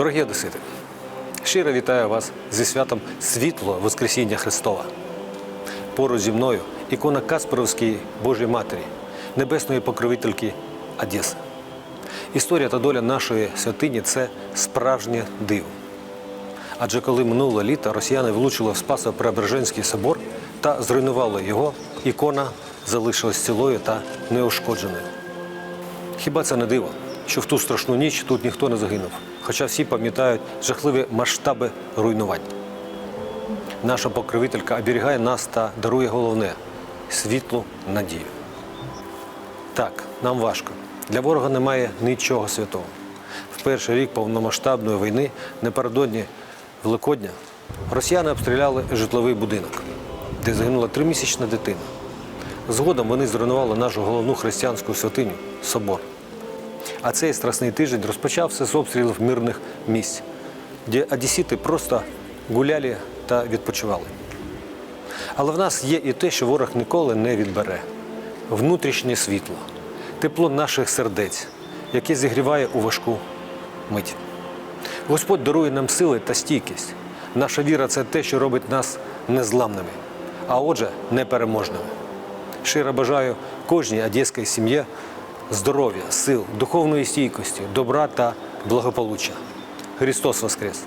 Дорогі одесити, щиро вітаю вас зі святом світло Воскресіння Христова. Поруч зі мною ікона Каспаровської Божої Матері, небесної покровительки Одеси. Історія та доля нашої святині це справжнє диво. Адже коли минуло літо росіяни влучили в Спасо-Преображенський собор та зруйнували його, ікона залишилась цілою та неушкодженою. Хіба це не диво, що в ту страшну ніч тут ніхто не загинув, хоча всі пам'ятають жахливі масштаби руйнувань. Наша покровителька оберігає нас та дарує головне світлу надію. Так, нам важко. Для ворога немає нічого святого. В перший рік повномасштабної війни, напередодні Великодня, росіяни обстріляли житловий будинок, де загинула тримісячна дитина. Згодом вони зруйнували нашу головну християнську святиню собор. А цей страсний тиждень розпочався з обстрілів мирних місць, де одесіти просто гуляли та відпочивали. Але в нас є і те, що ворог ніколи не відбере внутрішнє світло, тепло наших сердець, яке зігріває у важку мить. Господь дарує нам сили та стійкість. Наша віра це те, що робить нас незламними, а отже, непереможними. Щиро бажаю кожній одеській сім'ї здоров'я, сил, духовної стійкості, добра та благополуччя. Христос Воскрес!